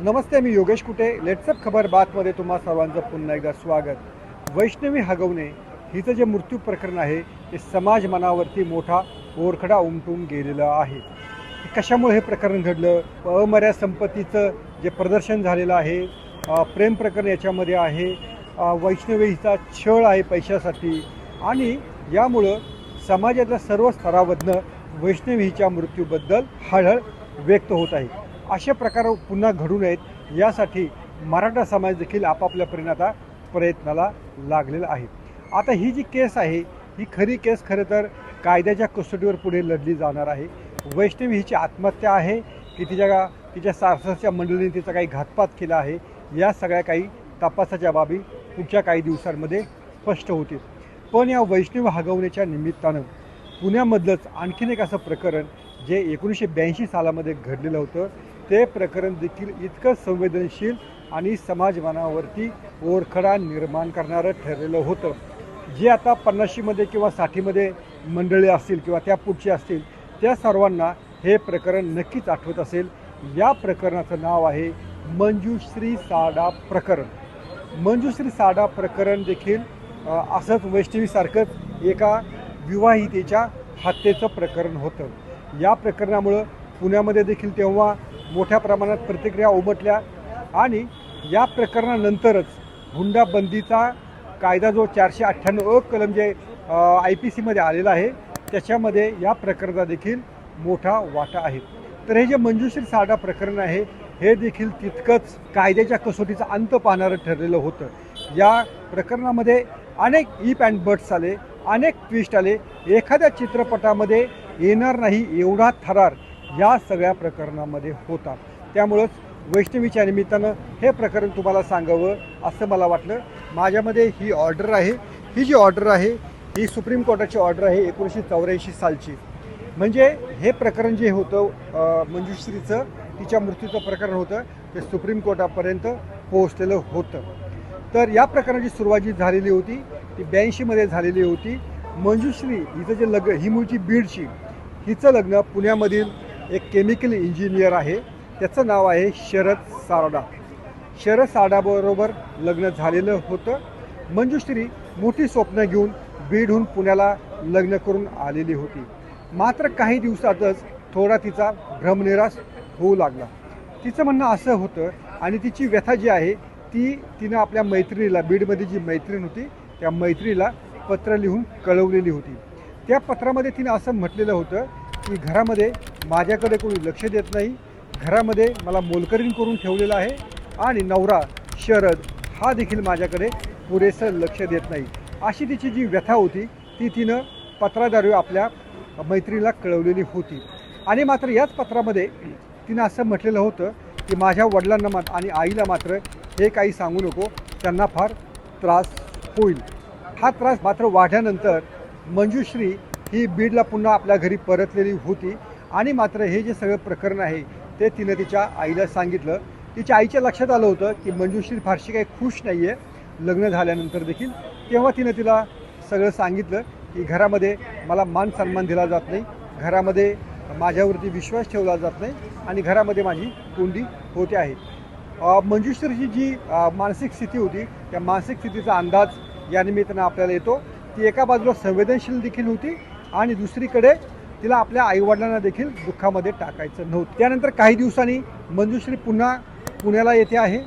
नमस्ते मी योगेश कुटे. लेट्सअप खबर बातमध्ये तुम्हा सर्वांचं पुन्हा एकदा स्वागत. वैष्णवी हगवणे हिचं जे मृत्यू प्रकरण आहे ते समाज मनावरती मोठा ओरखडा उमटून गेलेलं आहे. कशामुळे हे प्रकरण घडलं? अमर्याद संपत्तीचं जे प्रदर्शन झालेलं आहे प्रेम प्रकरण याच्यामध्ये आहे. वैष्णवी हिचा छळ आहे पैशासाठी. आणि यामुळं समाजातल्या सर्व स्तरावरनं वैष्णवी हिच्या मृत्यूबद्दल हळहळ व्यक्त होत आहे. असे प्रकार पुन्हा घडू नयेत. यासाठी मराठा समाज देखील आपापल्या परीने आता प्रयत्नाला लागलेला आहे. आता ही जी केस आहे ही खरी केस खरं तर कायद्याच्या कसोटीवर पुढे लढली जाणार आहे. वैष्णवी हिची आत्महत्या आहे की तिच्या तिच्या सारसाच्या मंडळीने तिचा काही घातपात केला आहे या सगळ्या काही तपासाच्या बाबी पुढच्या काही दिवसांमध्ये स्पष्ट होतील. पण या वैष्णव हगवण्याच्या निमित्तानं पुण्यामधलंच आणखीन एक असं प्रकरण जे एकोणीसशे ब्याऐंशी सालामध्ये घडलेलं होतं ते प्रकरण देखील इतकं संवेदनशील आणि समाजमानावरती ओरखडा निर्माण करणारं ठरलेलं होतं. जे आता पन्नाशीमध्ये किंवा साठीमध्ये मंडळी असतील किंवा त्या पुढची असतील त्या सर्वांना हे प्रकरण नक्कीच आठवत असेल. या प्रकरणाचं नाव आहे मंजुश्री साडा प्रकरण. मंजुश्री साडा प्रकरण देखील असंच वैष्णवीसारखंच एका विवाहितेच्या हत्येचं प्रकरण होतं. या प्रकरणामुळं पुण्यामध्ये देखील तेव्हा मोठ्या प्रमाणात प्रतिक्रिया उमटल्या आणि या प्रकरणानंतरच हुंडाबंदीचा कायदा जो चारशे अठ्ठ्याण्णव अ कलम जे आय पी सीमध्ये आलेला आहे त्याच्यामध्ये या प्रकरणाचा देखील मोठा वाटा आहे. तर हे जे मंजुश्री साडा प्रकरण आहे हे देखील तितकंच कायद्याच्या कसोटीचा अंत पाहणारं ठरलेलं होतं. या प्रकरणामध्ये अनेक ईप अँड बर्ड्स आले अनेक ट्विस्ट आले. एखाद्या चित्रपटामध्ये येणार नाही एवढा थरार या सगळ्या प्रकरणामध्ये होतात. त्यामुळंच वैष्णवीच्या निमित्तानं हे प्रकरण तुम्हाला सांगावं असं मला वाटलं. माझ्यामध्ये ही ऑर्डर आहे. ही जी ऑर्डर आहे ही सुप्रीम कोर्टाची ऑर्डर आहे एकोणीसशे चौऱ्याऐंशी सालची. म्हणजे हे प्रकरण जे होतं मंजुश्रीचं तिच्या मृत्यूचं प्रकरण होतं ते सुप्रीम कोर्टापर्यंत पोहोचलेलं होतं. तर या प्रकरणाची सुरुवात जी झालेली होती ती ब्याऐंशीमध्ये झालेली होती. मंजुश्री हिचं जे लग्न ही मूळची बीडची हिचं लग्न पुण्यामधील एक केमिकल इंजिनियर आहे. त्याचं नाव आहे शरद सारडा. शरद सारडाबरोबर लग्न झालेलं होतं. मंजुश्री मोठी स्वप्न घेऊन बीडहून पुण्याला लग्न करून आलेली होती. मात्र काही दिवसातच थोडा तिचा भ्रमनिराश होऊ लागला. तिचं म्हणणं असं होतं आणि तिची व्यथा जी आहे ती तिनं आपल्या मैत्रिणीला बीडमध्ये जी मैत्रीण होती त्या मैत्रीला पत्र लिहून कळवलेली होती. त्या पत्रामध्ये तिनं असं म्हटलेलं होतं मी घरामध्ये माझ्याकडे कोणी लक्ष देत नाही. घरामध्ये मला मोलकरीण करून ठेवलेलं आहे आणि नवरा शरद हा देखील माझ्याकडे पुरेसं लक्ष देत नाही. अशी तिची जी व्यथा होती ती तिनं पत्राद्वारे आपल्या मैत्रीला कळवलेली होती. आणि मात्र याच पत्रामध्ये तिनं असं म्हटलेलं होतं की माझ्या वडिलांना मात्र आणि आईला मात्र हे काही सांगू नको त्यांना फार त्रास होईल. हा त्रास मात्र वाढल्यानंतर मंजुश्री ही बीडला पुन्हा आपल्या घरी परतलेली होती. आणि मात्र हे जे सगळं प्रकरण आहे ते तिनं तिच्या आईला सांगितलं. तिच्या आईच्या लक्षात आलं होतं की मंजुश्री फारशी काही खुश नाही आहे लग्न झाल्यानंतर देखील तेव्हा तिनं तिला सगळं सांगितलं की घरामध्ये मला मान सन्मान दिला जात नाही. घरामध्ये माझ्यावरती विश्वास ठेवला जात नाही आणि घरामध्ये माझी कोंडी होते आहे. मंजुश्रीची जी मानसिक स्थिती होती त्या मानसिक स्थितीचा अंदाज या निमित्तानं आपल्याला येतो. ती एका बाजूला संवेदनशील देखील होती आणि दुसरीकडे तिला आपल्या आईवडिलांना देखील दुःखामध्ये टाकायचं नव्हतं. त्यानंतर काही दिवसांनी मंजुश्री पुन्हा पुण्याला येते आहे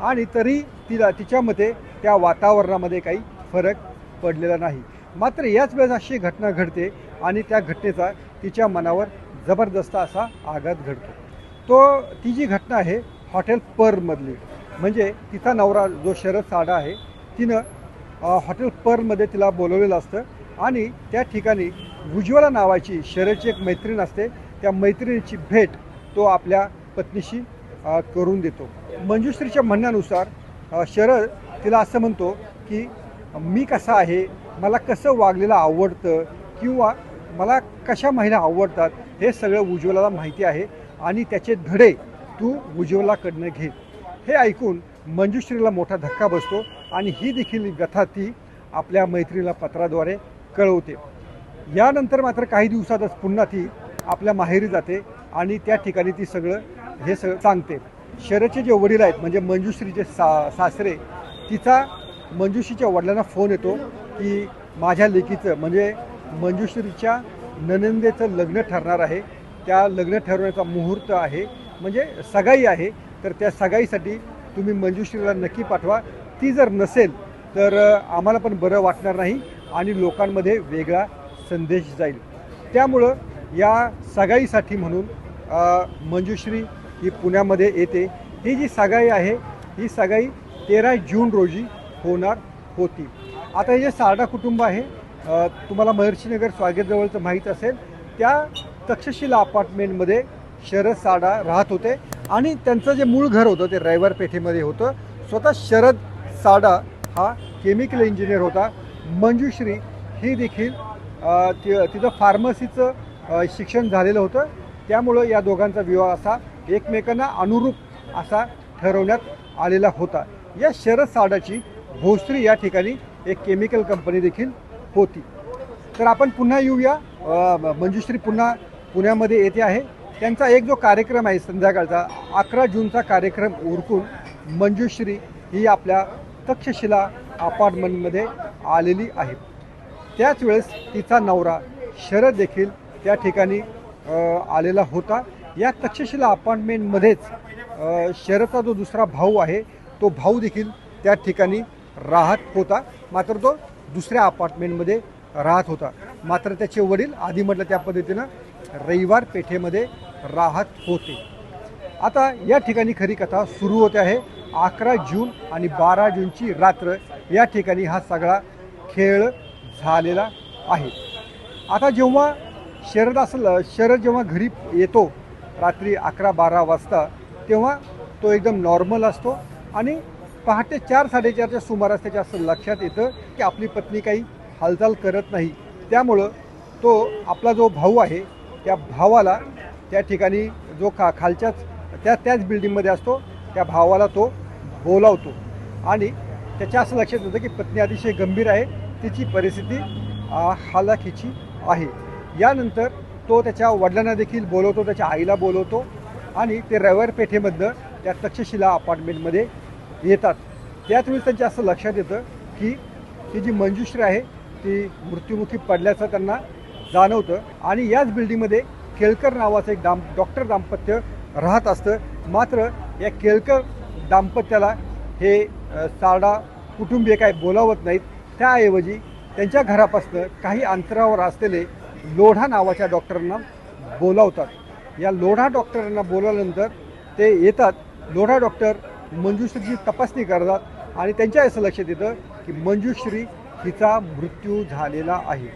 आणि तरी तिला तिच्यामध्ये त्या वातावरणामध्ये काही फरक पडलेला नाही. मात्र याच वेळेस अशी घटना घडते आणि त्या घटनेचा तिच्या मनावर जबरदस्त असा आघात घडतो. तो ती जी घटना आहे हॉटेल परमधली म्हणजे तिचा नवरा जो शरद साडा आहे तिनं हॉटेल परमध्ये तिला बोलवलेलं असतं. आणि त्या ठिकाणी उज्ज्वला नावाची शरीराची एक मैत्रीण असते. त्या मैत्रिणीची भेट तो आपल्या पत्नीशी करून देतो. मंजुश्रीच्या म्हणण्यानुसार शरद तिला असं म्हणतो की मी कसा आहे? मला कसं वागलेलं आवडतं? किंवा मला कशा महिला आवडतात? हे सगळं उज्ज्वलाला माहिती आहे. आणि त्याचे धडे तू उज्ज्वलाकडनं घे. हे ऐकून मंजुश्रीला मोठा धक्का बसतो. आणि ही देखील व्यथा ती आपल्या मैत्रीला पत्राद्वारे कळवते. यानंतर मात्र काही दिवसातच पुन्हा ती आपल्या माहेरी जाते आणि त्या ठिकाणी ती सगळं हे सगळं सांगते. शरदचे जे वडील आहेत म्हणजे मंजुश्रीचे सा सासरे तिचा मंजुश्रीच्या वडिलांना फोन येतो की माझ्या लेकीचं म्हणजे मंजुश्रीच्या ननंदेचं लग्न ठरणार आहे. त्या लग्न ठरवण्याचा मुहूर्त आहे म्हणजे सगाई आहे. तर त्या सगाईसाठी तुम्ही मंजुश्रीला नक्की पाठवा. ती जर नसेल तर आम्हाला पण बरं वाटणार नाही आणि लोकांमध्ये वेगळा संदेश जाईल. त्यामुळं या सगाईसाठी म्हणून मंजुश्री ही पुण्यामध्ये येते. ही जी सगाई आहे ही सगाई तेरा जून रोजी होणार होती. आता हे जे सारडा कुटुंब आहे तुम्हाला महर्षीनगर स्वागतजवळचं माहीत असेल त्या तक्षशिला अपार्टमेंटमध्ये शरद साडा राहत होते आणि त्यांचं जे मूळ घर होतं ते रविवार पेठेमध्ये होतं. स्वतः शरद साडा हा केमिकल इंजिनियर होता. मंजुश्री ही देखील ति तिचं फार्मसीचं शिक्षण झालेलं होतं. त्यामुळं या दोघांचा विवाह असा एकमेकांना अनुरूप असा ठरवण्यात आलेला होता. या शरद साडाची भोसरी या ठिकाणी एक केमिकल कंपनी देखील होती. तर आपण पुन्हा येऊया. मंजुश्री पुन्हा पुण्यामध्ये येते आहे. त्यांचा एक जो कार्यक्रम आहे संध्याकाळचा अकरा जूनचा कार्यक्रम उरकून मंजुश्री ही आपल्या तक्षशिला अपार्टमेंटमध्ये आलेली आहे. त्याच वेळेस तिचा नवरा शरद देखील त्या ठिकाणी आलेला होता. या तक्षशिला अपार्टमेंटमध्येच शरदचा जो दुसरा भाऊ आहे तो भाऊ देखील त्या ठिकाणी राहत होता. मात्र तो दुसऱ्या अपार्टमेंटमध्ये राहत होता. मात्र त्याचे वडील आधी म्हटलं त्या पद्धतीनं रविवार पेठेमध्ये राहत होते. आता या ठिकाणी खरी कथा सुरू होते आहे. अकरा जून आणि बारा जूनची रात्र या ठिकाणी हा सगळा खेळ झालेला आहे. आता जेव्हा शरद असलं शरद जेव्हा घरी येतो रात्री अकरा बारा वाजता तेव्हा तो एकदम नॉर्मल असतो आणि पहाटे चार साडेचारच्या सुमारास त्याच्या असं लक्षात येतं की आपली पत्नी काही हालचाल करत नाही. त्यामुळं तो आपला जो भाऊ आहे त्या भावाला त्या ठिकाणी जो खा खालच्याच त्या त्याच बिल्डिंगमध्ये असतो त्या भावाला तो बोलावतो. आणि त्याच्या असं लक्षात येतं की पत्नी अतिशय गंभीर आहे. तिची परिस्थिती हालाखीची आहे. यानंतर तो त्याच्या वडिलांना देखील बोलवतो त्याच्या आईला बोलवतो आणि ते रविवार पेठेमधनं त्या तक्षशिला अपार्टमेंटमध्ये येतात. त्याचवेळी त्यांच्या असं लक्षात येतं की ती जी मंजुश्री आहे ती मृत्युमुखी पडल्याचं त्यांना जाणवतं. आणि याच बिल्डिंगमध्ये केळकर नावाचं एक दाम डॉक्टर दाम्पत्य राहत असतं. मात्र या केळकर दाम्पत्याला हे अ, सारडा कुटुंबीय काय बोलावत नाहीत. त्याऐवजी त्यांच्या घरापासनं काही अंतरावर असलेले लोढा नावाच्या डॉक्टरांना बोलावतात. या लोढा डॉक्टरांना बोलावल्यानंतर ते येतात. लोढा डॉक्टर मंजुश्रीची तपासणी करतात आणि त्यांच्या असं लक्षात येतं की मंजुश्री हिचा मृत्यू झालेला आहे.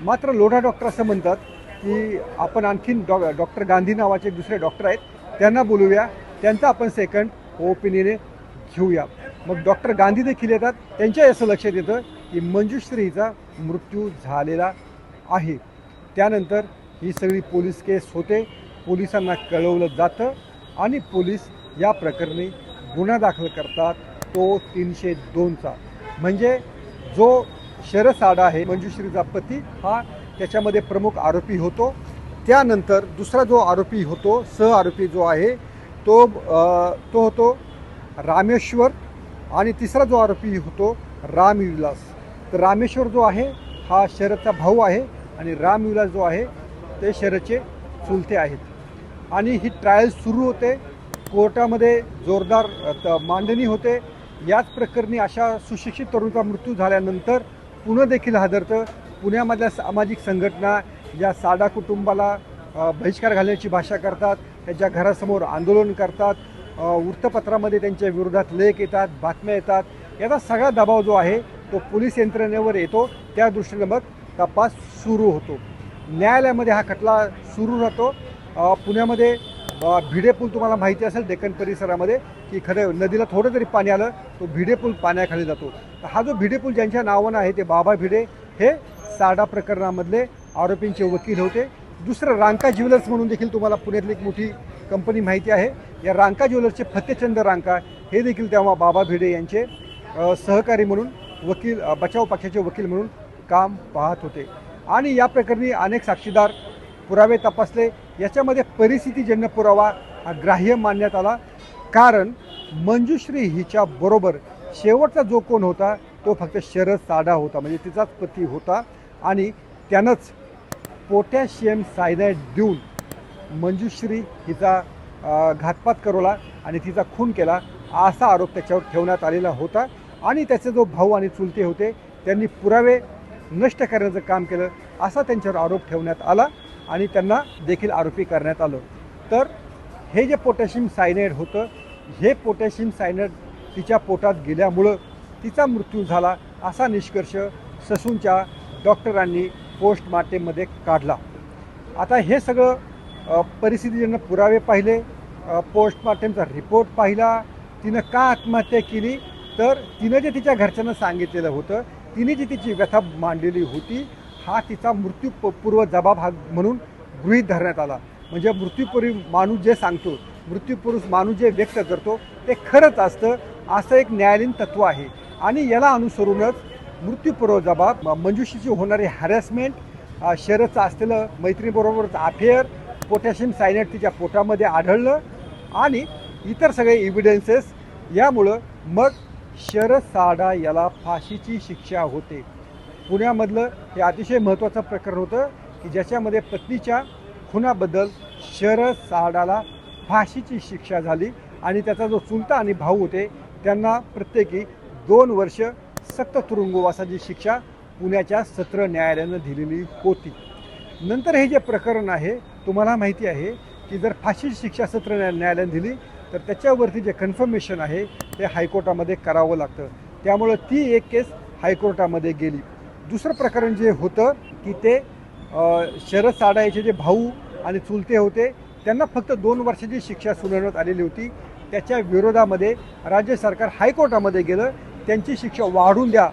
मात्र लोढा डॉक्टर असं म्हणतात की आपण आणखीन डॉ डॉक्टर गांधी नावाचे दुसरे डॉक्टर आहेत. त्यांना बोलूया. त्यांचा आपण सेकंड ओपिनियने घेऊया. मग डॉक्टर गांधी देखील येतात. त्यांच्या असं लक्षात येतं की मंजुश्री हिचा मृत्यू झालेला आहे. त्यानंतर ही सगळी पोलीस केस होते. पोलिसांना कळवलं जातं आणि पोलीस या प्रकरणी गुन्हा दाखल करतात. तो तीनशे दोनचा. म्हणजे जो शरद साडा आहे मंजुश्रीचा पती हा त्याच्यामध्ये प्रमुख आरोपी होतो. त्यानंतर दुसरा जो आरोपी होतो सह आरोपी जो आहे तो तो होतो रामेश्वर आणि तिसरा जो आरोपी होतो रामविलास. तर रामेश्वर जो आहे हा शरदचा भाऊ आहे आणि रामविलास जो आहे ते शरदचे चुलते आहेत. आणि ही ट्रायल सुरू होते कोर्टामध्ये जोरदार त- मांडणी होते. याच प्रकरणी अशा सुशिक्षित तरुणाचा मृत्यू झाल्यानंतर पुणे देखील हादरतं पुण्यामधल्या सामाजिक संघटना या साडा कुटुंबाला बहिष्कार घालण्याची भाषा करतात. त्यांच्या घरासमोर आंदोलन करतात वृत्तपत्रामध्ये त्यांच्या विरोधात लेख येतात बातम्या येतात याचा सगळा दबाव जो आहे तो पोलीस यंत्रणेवर येतो. त्या दृष्टीने मग तपास सुरू होतो. न्यायालयामध्ये हा खटला सुरू राहतो. पुण्यामध्ये भिडे पूल तुम्हाला माहिती असेल डेक्कन परिसरामध्ये की खरं नदीला थोडं तरी पाणी आलं तो भिडे पूल पाण्याखाली जातो. तर हा जो भिडे पूल ज्यांच्या नावानं आहे ते बाबा भिडे हे साडा प्रकरणामधले आरोपींचे वकील होते. दुसरं रांका ज्वेलर्स म्हणून देखील तुम्हाला पुण्यातली एक मोठी कंपनी माहिती आहे. या रांका ज्वेलर्सचे फतेचंद रांका हे देखील तेव्हा बाबा भिडे यांचे सहकारी म्हणून वकील बचाव पक्षाचे वकील म्हणून काम पाहत होते. आणि या प्रकरणी अनेक साक्षीदार पुरावे तपासले. याच्यामध्ये परिस्थितीजन्य पुरावा हा ग्राह्य मानण्यात आला कारण मंजुश्री हिच्या बरोबर शेवटचा जो कोण होता तो फक्त शरद साडा होता. म्हणजे तिचाच पती होता आणि त्यानंच पोटॅशियम सायनाईड देऊन मंजुश्री हिचा घातपात करवला आणि तिचा खून केला असा आरोप त्याच्यावर ठेवण्यात आलेला होता. आणि त्याचे जो भाऊ आणि चुलते होते त्यांनी पुरावे नष्ट करण्याचं काम केलं असा त्यांच्यावर आरोप ठेवण्यात आला आणि त्यांना देखील आरोपी करण्यात आलं. तर हे जे पोटॅशियम सायनाईड होतं हे पोटॅशियम सायनाईड तिच्या पोटात गेल्यामुळं तिचा मृत्यू झाला असा निष्कर्ष ससूनच्या डॉक्टरांनी पोस्टमार्टेममध्ये काढला. आता हे सगळं अ, परिस्थितीजन्य पुरावे पाहिले पोस्टमार्टेमचा रिपोर्ट पाहिला तिनं का आत्महत्या केली तर तिनं जे तिच्या घरच्यांना सांगितलेलं होतं तिने जी तिची व्यथा मांडलेली होती हा तिचा मृत्यूपूर्व जबाब हा म्हणून गृहीत धरण्यात आला. म्हणजे मृत्यूपूर्वी माणूस जे सांगतो मृत्यूपुरुष माणूस जे व्यक्त करतो ते खरंच असतं असं एक न्यायालयीन तत्व आहे. आणि याला अनुसरूनच मृत्यूपूर्व जबाब मंजुषीची होणारी हॅरॅसमेंट शरदचं असलेलं मैत्रिणीबरोबरच अफेअर पोटॅशियम सायनाईड तिच्या पोटामध्ये आढळलं आणि इतर सगळे इव्हिडन्सेस यामुळं मग शरद साडा याला फाशीची शिक्षा होते. पुण्यामधलं हे अतिशय महत्त्वाचं प्रकरण होतं की ज्याच्यामध्ये पत्नीच्या खुनाबद्दल शरद साडाला फाशीची शिक्षा झाली आणि त्याचा जो चुलता आणि भाऊ होते त्यांना प्रत्येकी दोन वर्ष सक्त तुरुंगवासाची शिक्षा पुण्याच्या सत्र न्यायालयानं दिलेली होती. नंतर हे जे प्रकरण आहे तुम्हाला माहिती आहे की जर फाशीची शिक्षा सत्र न्याय दिली तर त्याच्यावरती जे कन्फर्मेशन आहे ते हायकोर्टामध्ये करावं लागतं. त्यामुळं ती एक केस हायकोर्टामध्ये गेली. दुसरं प्रकरण जे होतं की ते शरद साडा याचे जे भाऊ आणि चुलते होते त्यांना फक्त दोन वर्षाची शिक्षा सुनावण्यात आलेली होती. त्याच्या विरोधामध्ये राज्य सरकार हायकोर्टामध्ये गेलं. त्यांची शिक्षा वाढवून द्या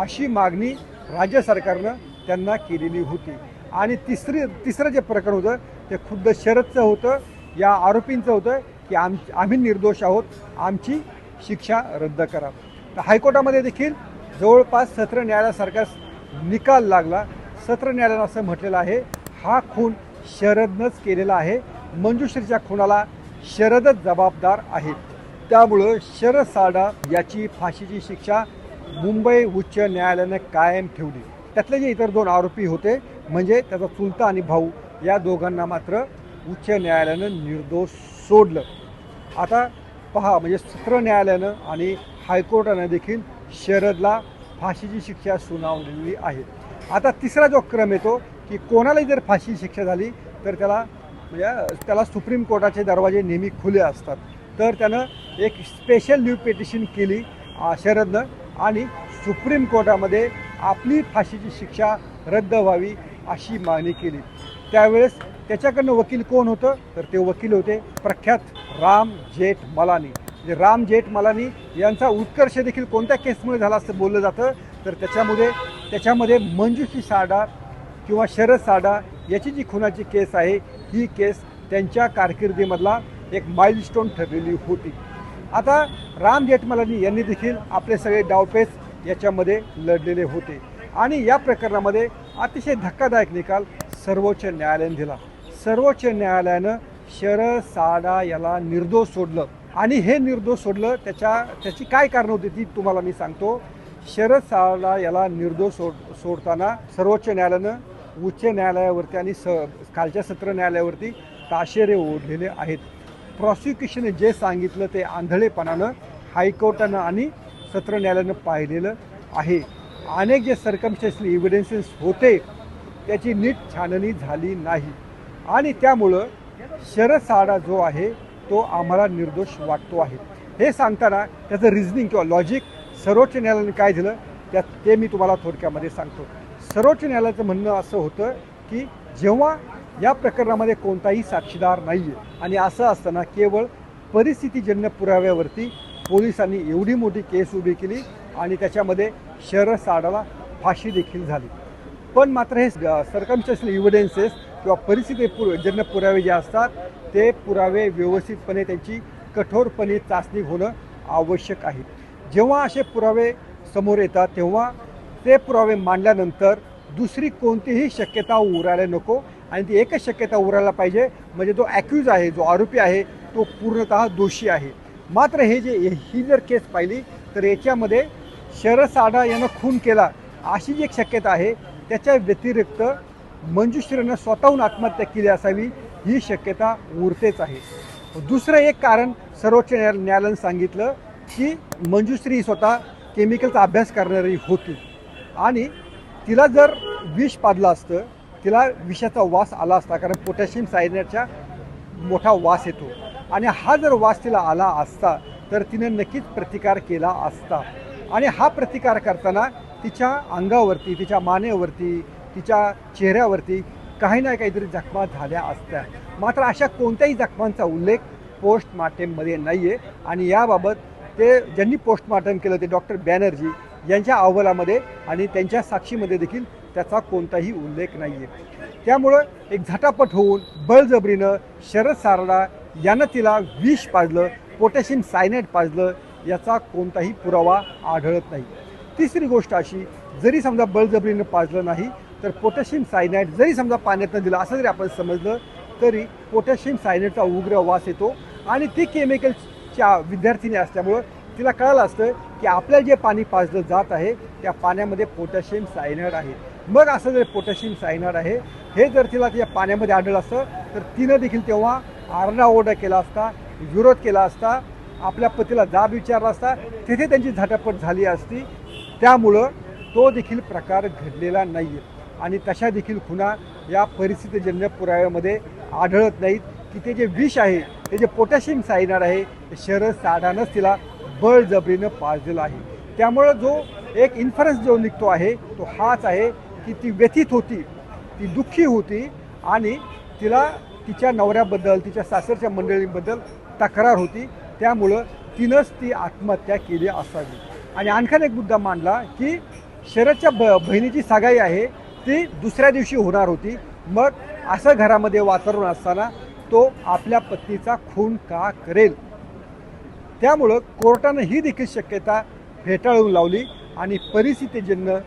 अशी मागणी राज्य सरकारनं त्यांना केलेली होती. आणि तिसरी तिसरं जे प्रकरण होतं ते खुद्द शरदचं होतं. या आरोपींचं होतं की आम आम्ही निर्दोष आहोत. आमची शिक्षा रद्द करा. तर हायकोर्टामध्ये देखील जवळपास सत्र न्यायालयासारखा निकाल लागला. सत्र न्यायालयानं असं म्हटलेलं आहे हा खून शरदनंच केलेला आहे. मंजुश्रीच्या खुनाला शरदच जबाबदार आहे. त्यामुळं शरद साडा याची फाशीची शिक्षा मुंबई उच्च न्यायालयानं कायम ठेवली. त्यातले जे इतर दोन आरोपी होते म्हणजे त्याचा चुलता आणि भाऊ या दोघांना मात्र उच्च न्यायालयानं निर्दोष सोडलं. आता पहा म्हणजे सत्र न्यायालयानं आणि हायकोर्टानं देखील शरदला फाशीची शिक्षा सुनावलेली आहे. आता तिसरा जो क्रम येतो की कोणालाही जर फाशी शिक्षा झाली तर त्याला म्हणजे त्याला सुप्रीम कोर्टाचे दरवाजे नेहमी खुले असतात. तर त्यानं एक स्पेशल लीव पिटिशन केली शरदनं. आणि सुप्रीम कोर्टामध्ये आपली फाशीची शिक्षा रद्द व्हावी अशी मागणी केली. त्यावेळेस त्याच्याकडनं वकील कोण होतं? तर ते वकील होते प्रख्यात राम जेठ मलानी. म्हणजे राम जेठ मलानी यांचा उत्कर्ष देखील कोणत्या केसमुळे झाला असं बोललं जातं? तर त्याच्यामध्ये त्याच्यामध्ये मंजुषी साडा किंवा शरद साडा याची जी खुनाची केस आहे ही केस त्यांच्या कारकिर्दीमधला एक माइलस्टोन ठरलेली होती. आता राम जेठमलानी यांनी देखील आपले सगळे डावपेच याच्यामध्ये लढलेले होते. आणि या प्रकरणामध्ये अतिशय धक्कादायक निकाल सर्वोच्च न्यायालयाने दिला. सर्वोच्च न्यायालयानं शरद साडा याला निर्दोष सोडलं. आणि हे निर्दोष सोडलं त्याच्या त्याची काय कारणं होती ती तुम्हाला मी सांगतो. शरद साडा याला निर्दोष सोड सोडताना सर्वोच्च न्यायालयानं उच्च न्यायालयावरती आणि स खालच्या सत्र न्यायालयावरती ताशेरे ओढलेले आहेत. प्रॉसिक्युशनने जे सांगितलं ते आंधळेपणानं हायकोर्टानं आणि सत्र न्यायालयानं पाहिलेलं आहे. अनेक जे सरकमस्टेन्शियल इव्हिडन्सेस होते त्याची नीट छाननी झाली नाही. आणि त्यामुळं शरद साडा जो आहे तो आम्हाला निर्दोष वाटतो आहे. हे सांगताना त्याचं रिझनिंग किंवा लॉजिक सर्वोच्च न्यायालयाने काय दिलं त्यात ते मी तुम्हाला थोडक्यामध्ये सांगतो. सर्वोच्च न्यायालयाचं म्हणणं असं होतं की जेव्हा या प्रकरणामध्ये कोणताही साक्षीदार नाही आहे आणि असं असताना केवळ परिस्थितीजन्य पुराव्यावरती पोलिसांनी एवढी मोठी केस उभी केली आणि त्याच्यामध्ये शरद साडाला फाशी देखील झाली. पण मात्र हे सरकमस्टेन्शियल इव्हिडन्सेस किंवा परिस्थिती पुर जन्य पुरावे जे असतात ते पुरावे व्यवस्थितपणे त्यांची कठोरपणे चाचणी होणं आवश्यक आहे. जेव्हा असे पुरावे समोर येतात तेव्हा ते पुरावे मांडल्यानंतर दुसरी कोणतीही शक्यता उरायला नको आणि ती एकच शक्यता उरायला पाहिजे. म्हणजे तो ॲक्यूज आहे जो आरोपी आहे तो पूर्णतः दोषी आहे. मात्र हे जे ही जर केस पाहिली तर याच्यामध्ये शरद साडा यानं खून केला. अशी जी एक शक्यता आहे त्याच्या व्यतिरिक्त मंजुश्रीनं स्वतःहून आत्महत्या केली असावी ही शक्यता उरतेच आहे. दुसरं एक कारण सर्वोच्च न्याया न्यायालयानं सांगितलं की मंजुश्री स्वतः केमिकलचा अभ्यास करणारी होती. आणि तिला जर विष पाजलं असतं तिला विषाचा वास आला असता कारण पोटॅशियम सायनाईडचा मोठा वास येतो. आणि हा जर वास तिला आला असता तर तिने नक्कीच प्रतिकार केला असता. आणि हा प्रतिकार करताना तिच्या अंगावरती तिच्या मानेवरती तिच्या चेहऱ्यावरती काही ना काहीतरी जखमा झाल्या असत्या. मात्र अशा कोणत्याही जखमांचा उल्लेख पोस्टमार्टेममध्ये नाही आहे आणि याबाबत ते ज्यांनी पोस्टमार्टम केलं ते डॉक्टर बॅनर्जी यांच्या अहवालामध्ये आणि त्यांच्या साक्षीमध्ये देखील त्याचा कोणताही उल्लेख नाही आहे त्यामुळं एक झटापट होऊन बळजबरीनं शरद सारडा यानं तिला विष पाजलं पोटॅशियम सायनाईड पाजलं याचा कोणताही पुरावा आढळत नाही. तिसरी गोष्ट अशी जरी समजा बळजबरीनं पाजलं नाही तर पोटॅशियम सायनाईड जरी समजा पाण्यातनं दिलं असं जरी आपण समजलं तरी पोटॅशियम सायनाईडचा उग्र वास येतो आणि ती केमिकलच्या विद्यार्थिनी असल्यामुळं तिला कळालं असतं की आपल्याला जे पाणी पाजलं जात आहे त्या पाण्यामध्ये पोटॅशियम सायनाईड आहे. मग असं जर पोटॅशियम सायनाड आहे हे जर तिला तिच्या पाण्यामध्ये आढळलं असतं तर तिनं देखील तेव्हा आरडाओरडा केला असता विरोध केला असता आपल्या पतीला जाब विचारला असता तिथे त्यांची झटापट झाली असती. त्यामुळं तो देखील प्रकार घडलेला नाही आहे आणि तशा देखील खुणा या परिस्थितीजन्य पुराव्यामध्ये आढळत नाहीत. की ते जे विष आहे ते जे पोटॅशियम सायनाड आहे ते शरद साडानंच तिला बळजबरीनं पाजलेलं आहे. त्यामुळं जो एक इन्फरन्स जो निघतो आहे तो हाच आहे की ती व्यथित होती ती दुःखी होती आणि तिला तिच्या नवऱ्याबद्दल तिच्या सासरच्या मंडळींबद्दल तक्रार होती. त्यामुळं तिनंच ती आत्महत्या केली असावी. आणि आणखीन एक मुद्दा मांडला की शरदच्या ब बहिणीची सगाई आहे ती दुसऱ्या दिवशी होणार होती. मग असं घरामध्ये वातावरण असताना तो आपल्या पत्नीचा खून का करेल? त्यामुळं कोर्टानं ही देखील शक्यता फेटाळून लावली आणि परिस्थितीजन्य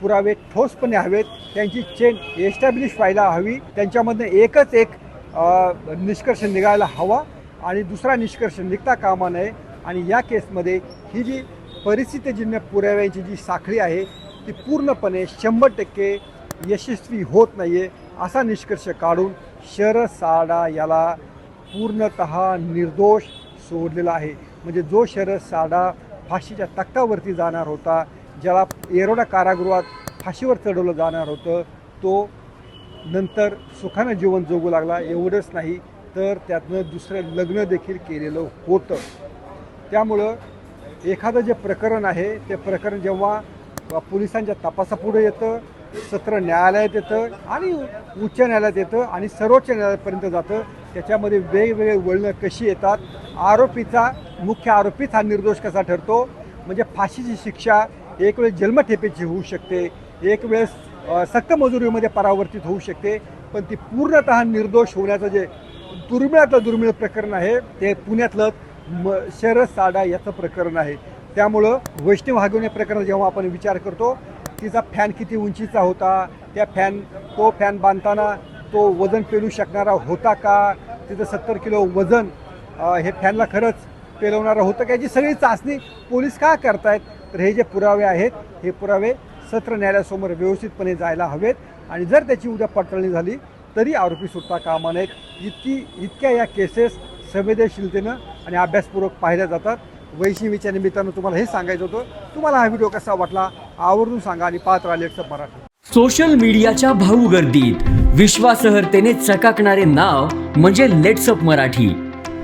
पुरावे ठोसपणे हवेत त्यांची चेन एस्टॅब्लिश व्हायला हवी त्यांच्यामधनं एकच एक निष्कर्ष निघायला हवा आणि दुसरा निष्कर्ष निघता कामा नये. आणि या केसमध्ये ही जी परिस्थितीजन्य पुराव्यांची जी साखळी आहे ती पूर्णपणे शंभर टक्के यशस्वी होत नाही आहे असा निष्कर्ष काढून शरद साडा याला पूर्णत निर्दोष सोडलेला आहे. म्हणजे जो शरद साडा फाशीच्या तक्तावरती जाणार होता ज्याला येरोडा कारागृहात फाशीवर चढवलं जाणार होतं तो नंतर सुखानं जीवन जगू लागला एवढंच नाही तर त्यातनं दुसरं लग्न देखील केलेलं होतं. त्यामुळं एखादं जे प्रकरण आहे ते प्रकरण जेव्हा पोलिसांच्या तपासापुढे येतं सत्र न्यायालयात येतं आणि उच्च न्यायालयात येतं आणि सर्वोच्च न्यायालयापर्यंत जातं त्याच्यामध्ये वेगवेगळे वळणं कशी येतात आरोपीचा मुख्य आरोपीच हा निर्दोष कसा ठरतो म्हणजे फाशीची शिक्षा एक वेळेस जन्मठेपेची होऊ शकते एक वेळेस सक्तमजुरीमध्ये परावर्तित होऊ शकते पण ती पूर्णतः निर्दोष होण्याचं जे दुर्मिळातलं दुर्मिळ प्रकरण आहे ते पुण्यातलं म शरद साडा याचं प्रकरण आहे. त्यामुळं वैष्णव हागवणे प्रकरण जेव्हा आपण विचार करतो तिचा फॅन किती उंचीचा होता त्या फॅन तो फॅन बांधताना तो वजन पेलू शकणारा होता का तिचं सत्तर किलो वजन हे फॅनला खरंच पेलवणारं होतं का याची सगळी चाचणी पोलीस का करतायत? तर हे जे पुरावे आहेत हे पुरावे सत्र न्यायालयासमोर व्यवस्थितपणे जायला हवेत आणि जर त्याची उद्या पडताळणी झाली तरी आरोपी सुटता कामा नयेत. इतकी इतक्या या केसेस संवेदनशीलतेनं आणि अभ्यासपूर्वक पाहिल्या जातात. वैष्णवीच्या निमित्तानं तुम्हाला हे सांगायचं होतं. तुम्हाला हा व्हिडिओ कसा वाटला आवर्जून सांगा आणि पात्र आलेचं मराठी. सोशल मीडियाच्या भाऊ गर्दीत. विश्वासहर्तेने चकाकणारे नाव म्हणजे लेट्सअप मराठी.